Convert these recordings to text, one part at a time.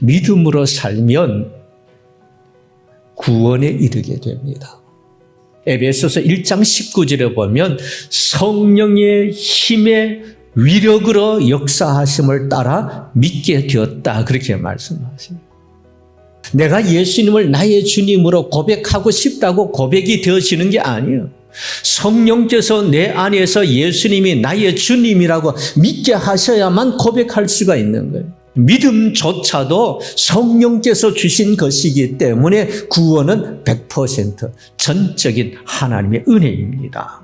믿음으로 살면 구원에 이르게 됩니다. 에베소서 1장 19절에 보면 성령의 힘의 위력으로 역사하심을 따라 믿게 되었다. 그렇게 말씀하십니다. 내가 예수님을 나의 주님으로 고백하고 싶다고 고백이 되어지는 게 아니에요. 성령께서 내 안에서 예수님이 나의 주님이라고 믿게 하셔야만 고백할 수가 있는 거예요. 믿음조차도 성령께서 주신 것이기 때문에 구원은 100% 전적인 하나님의 은혜입니다.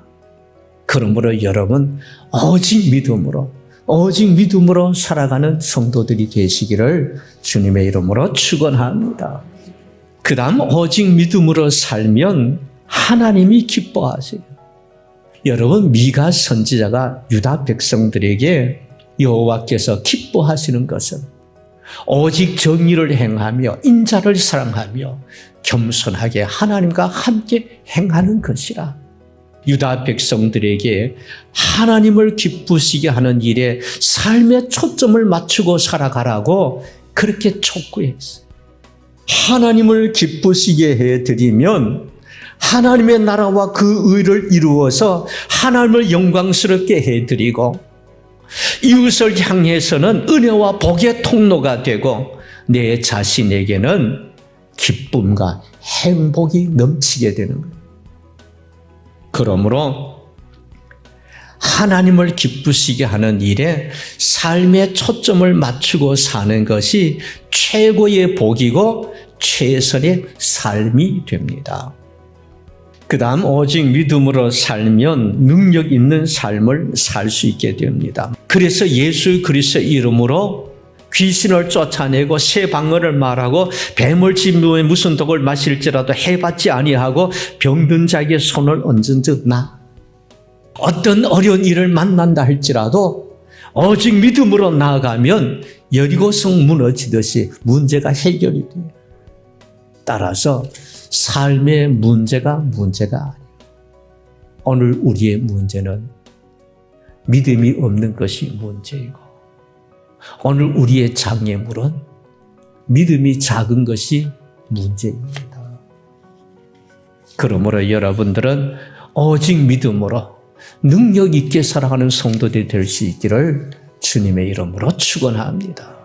그러므로 여러분 오직 믿음으로 오직 믿음으로 살아가는 성도들이 되시기를 주님의 이름으로 축원합니다. 그다음 오직 믿음으로 살면 하나님이 기뻐하세요. 여러분 미가 선지자가 유다 백성들에게 여호와께서 기 뻐하시는 것은 오직 정의를 행하며 인자를 사랑하며 겸손하게 하나님과 함께 행하는 것이라. 유다 백성들에게 하나님을 기쁘시게 하는 일에 삶의 초점을 맞추고 살아가라고 그렇게 촉구했어요. 하나님을 기쁘시게 해드리면 하나님의 나라와 그 의를 이루어서 하나님을 영광스럽게 해드리고 이웃을 향해서는 은혜와 복의 통로가 되고 내 자신에게는 기쁨과 행복이 넘치게 되는 거예요. 그러므로 하나님을 기쁘시게 하는 일에 삶의 초점을 맞추고 사는 것이 최고의 복이고 최선의 삶이 됩니다. 그 다음 오직 믿음으로 살면 능력 있는 삶을 살 수 있게 됩니다. 그래서 예수 그리스도 이름으로 귀신을 쫓아내고 새 방언을 말하고 뱀을 집에 무슨 독을 마실지라도 해받지 아니하고 병든 자에게 손을 얹은즉 나 어떤 어려운 일을 만난다 할지라도 오직 믿음으로 나아가면 여리고성 무너지듯이 문제가 해결이 돼요. 따라서 삶의 문제가 문제가 아니에요. 오늘 우리의 문제는 믿음이 없는 것이 문제이고 오늘 우리의 장애물은 믿음이 작은 것이 문제입니다. 그러므로 여러분들은 오직 믿음으로 능력 있게 살아가는 성도들이 될 수 있기를 주님의 이름으로 축원합니다.